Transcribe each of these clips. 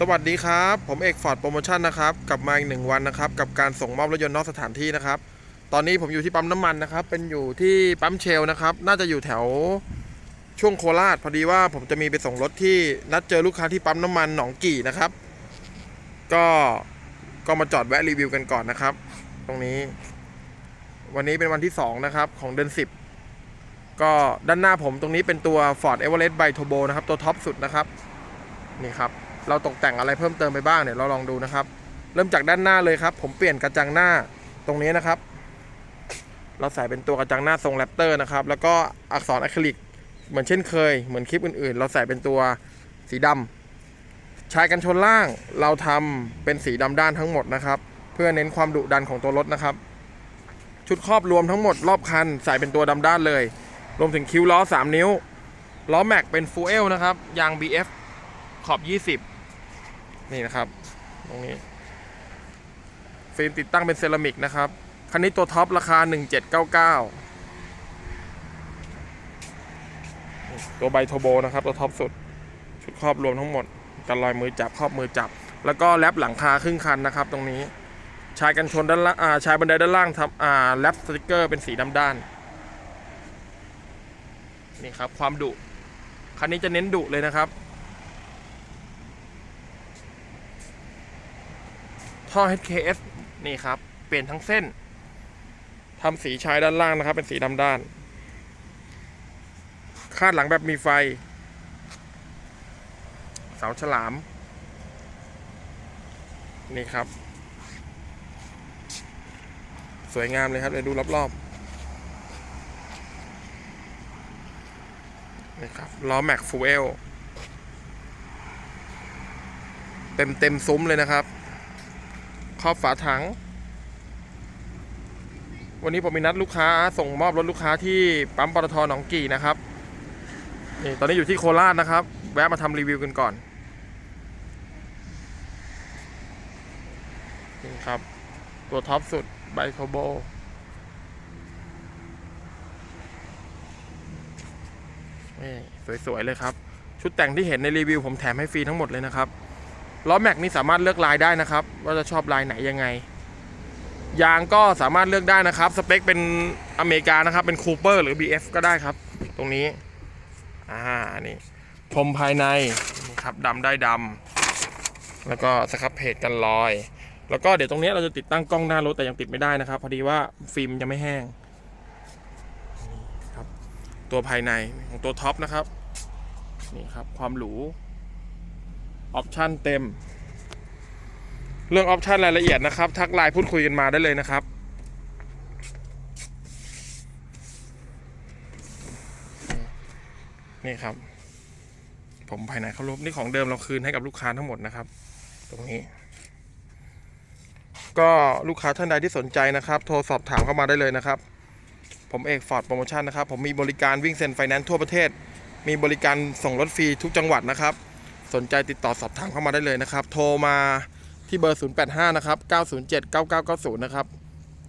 สวัสดีครับ ผมเอกฟอร์ดโปรโมชั่นนะครับกลับมาอีกหนึ่งวันนะครับ กับการส่งมอบรถยนต์นอกสถานที่นะครับ ตอนนี้ผมอยู่ที่ปั๊มน้ำมันนะครับ เป็นอยู่ที่ปั๊มเชลนะครับ น่าจะอยู่แถวช่วงโคราช พอดีว่าผมจะมีไปส่งรถที่นัดเจอลูกค้าที่ปั๊มน้ำมันหนองกี่นะครับ ก็ก็มาจอดแวะรีวิวกันก่อนนะครับ ตรงนี้ วันนี้เป็นวันที่สองนะครับ ของเดือน10 ก็ด้านหน้าผมตรงนี้เป็นตัว Ford Everest by Turbo นะครับ ตัวท็อปสุดนะครับ นี่ครับ เราตกแต่งอะไรเพิ่มเติมไปบ้างเนี่ยเราลองดูนะครับ เริ่มจากด้านหน้าเลยครับ ผมเปลี่ยนกระจังหน้าตรงนี้นะครับ เราใส่เป็นตัวกระจังหน้าทรงแรปเตอร์นะครับ แล้วก็อักษรอะคริลิกเหมือนเช่นเคย เหมือนคลิปอื่นๆ เราใส่เป็นตัวสีดำชายกันชนล่างเราทำเป็นสีดำด้านทั้งหมดนะครับ เพื่อเน้นความดุดันของตัวรถนะครับ ชุดครอบรวมทั้งหมดรอบคันใส่เป็นตัวดำด้านเลย รวมถึงคิ้วล้อ 3 นิ้ว ล้อแม็กเป็นฟูเอลนะครับ ยาง BF ขอบ 20 นี่นะครับ ตรงนี้ฟิล์มติดตั้งเป็นเซรามิกนะครับ คันนี้ตัวท็อปราคา 1799 ตัวไบโทโบนะครับ ตัวท็อปสุด ชุดครอบรวมทั้งหมดกันรอยมือจับครอบมือจับ แล้วก็แรปหลังคาครึ่งคันนะครับ ตรงนี้ชายกันชนด้านล่างชายบันไดด้านล่างทำอ่าแรปสติกเกอร์เป็นสีดำด้าน นี่ครับความดุคันนี้จะเน้นดุเลยนะครับ ท่อ HKS นี่ครับ เปลี่ยนทั้งเส้นทำสีชายด้านล่างนะครับ เป็นสีดำด้าน คาดหลังแบบมีไฟ เสาฉลาม นี่ครับ สวยงามเลยครับ เดี๋ยวดูรอบๆนี่ครับล้อแม็กฟูเอลเต็มเต็มซุ้มเลยนะครับ ครอบฝาถัง วันนี้ผมมีนัดลูกค้าส่งมอบรถลูกค้าที่ปั๊มปตทหนองกี่นะครับนี่ตอนนี้อยู่ที่โคราชนะครับ แวะมาทำรีวิวกันก่อนนี่ครับ ตัวท็อปสุดไบโคโบนี่สวย ๆ เลยครับ ชุดแต่งที่เห็นในรีวิวผมแถมให้ฟรีทั้งหมดเลยนะครับ ล้อแม็กนี่สามารถเลือกลายได้นะครับ ว่าจะชอบลายไหนยังไง ยางก็สามารถเลือกได้นะครับ สเปคเป็นอเมริกานะครับ เป็นคูเปอร์หรือ BF ก็ได้ครับ ตรงนี้ อ่า นี่พรมภายในนี่ครับดำได้ดำแล้วก็สครับเพจกันรอย แล้วก็เดี๋ยวตรงนี้เราจะติดตั้งกล้องหน้ารถแต่ยังติดไม่ได้นะครับ พอดีว่าฟิล์มยังไม่แห้งครับตัวภายในของตัวท็อปนะครับนี่ครับความหรู ออปชันเต็ม เรื่องออปชันรายละเอียดนะครับ ทักไลน์พูดคุยกันมาได้เลยนะครับ นี่ครับ ผมภายในเขารบนี่ของเดิมเราคืนให้กับลูกค้าทั้งหมดนะครับ ตรงนี้ ก็ลูกค้าท่านใดที่สนใจนะครับ โทรสอบถามเข้ามาได้เลยนะครับ ผมเอกฟอร์ดโปรโมชั่นนะครับ ผมมีบริการวิ่งเซ็นไฟแนนซ์ทั่วประเทศ มีบริการส่งรถฟรีทุกจังหวัดนะครับ สนใจติดต่อสอบถามเข้ามาได้เลยนะครับ โทรมาที่เบอร์ 085 นะครับ 907 9990 นะครับ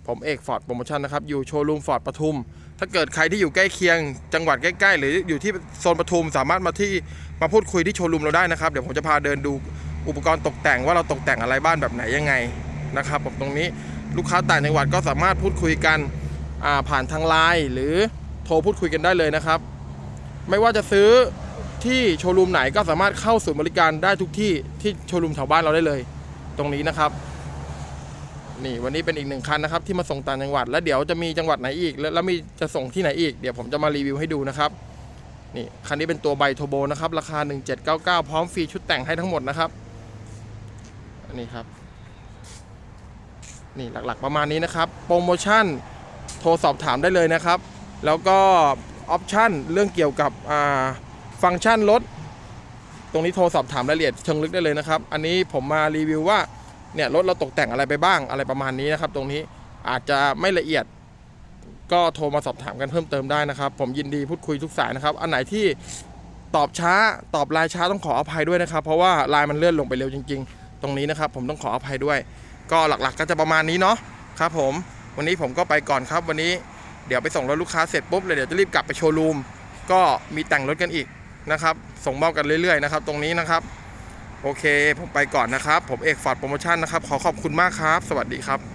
ผมเอกฟอร์ดโปรโมชั่นนะครับ อยู่โชว์รูมฟอร์ดปทุม ถ้าเกิดใครที่อยู่ใกล้เคียง จังหวัดใกล้ ๆ หรืออยู่ที่โซนปทุมสามารถมาที่มาพูดคุยที่โชว์รูมเราได้นะครับ เดี๋ยวผมจะพาเดินดูอุปกรณ์ตกแต่งว่าเราตกแต่งอะไรบ้านแบบไหนยังไงนะครับผมตรงนี้ลูกค้าต่างจังหวัดก็สามารถพูดคุยกันผ่านทางไลน์หรือโทรพูดคุยกันได้เลยนะครับ ไม่ว่าจะซื้อ ที่โชว์รูมไหนก็สามารถเข้าศูนย์บริการได้ทุกที่ที่โชว์รูมแถวบ้านเราได้เลย ตรงนี้นะครับ นี่วันนี้เป็นอีกหนึ่งคันนะครับ ที่มาส่งต่างจังหวัด แล้วเดี๋ยวจะมีจังหวัดไหนอีกแล้วแล้วมีจะส่งที่ไหนอีกเดี๋ยวผมจะมารีวิวให้ดูนะครับนี่คันนี้เป็นตัวไบโทโบนะครับ ราคา 1799 พร้อมฟรีชุดแต่งให้ทั้งหมดนะครับนี่ครับ นี่หลักๆประมาณนี้นะครับ โปรโมชั่นโทรสอบถามได้เลยนะครับ แล้วก็ออปชั่นเรื่องเกี่ยวกับอ่า ฟังก์ชันรถ ตรงนี้โทรสอบถามรายละเอียดเชิงลึกได้เลยนะครับ อันนี้ผมมารีวิวว่าเนี่ยรถเราตกแต่งอะไรไปบ้างอะไรประมาณนี้นะครับ ตรงนี้อาจจะไม่ละเอียดก็โทรมาสอบถามกันเพิ่มเติมได้นะครับ ผมยินดีพูดคุยทุกสายนะครับ อันไหนที่ตอบช้าตอบลน์ช้าต้องขออภัยด้วยนะครับ เพราะว่าลน์มันเลื่อนลงไปเร็วจริง ๆ ตรงนี้นะครับ ผมต้องขออภัยด้วย ก็หลักๆก็จะประมาณนี้เนาะครับ ผมวันนี้ผมก็ไปก่อนครับ วันนี้เดี๋ยวไปส่งรถลูกค้าเสร็จปุ๊บเลยเดี๋ยวจะรีบกลับไปโชว์รูมก็มีแต่งรถกันอีก นะครับ ส่งมอบกันเรื่อยๆนะครับ ตรงนี้นะครับ โอเค ผมไปก่อนนะครับ ผมเอกฟอร์ดโปรโมชั่นนะครับ ขอขอบคุณมากครับ สวัสดีครับ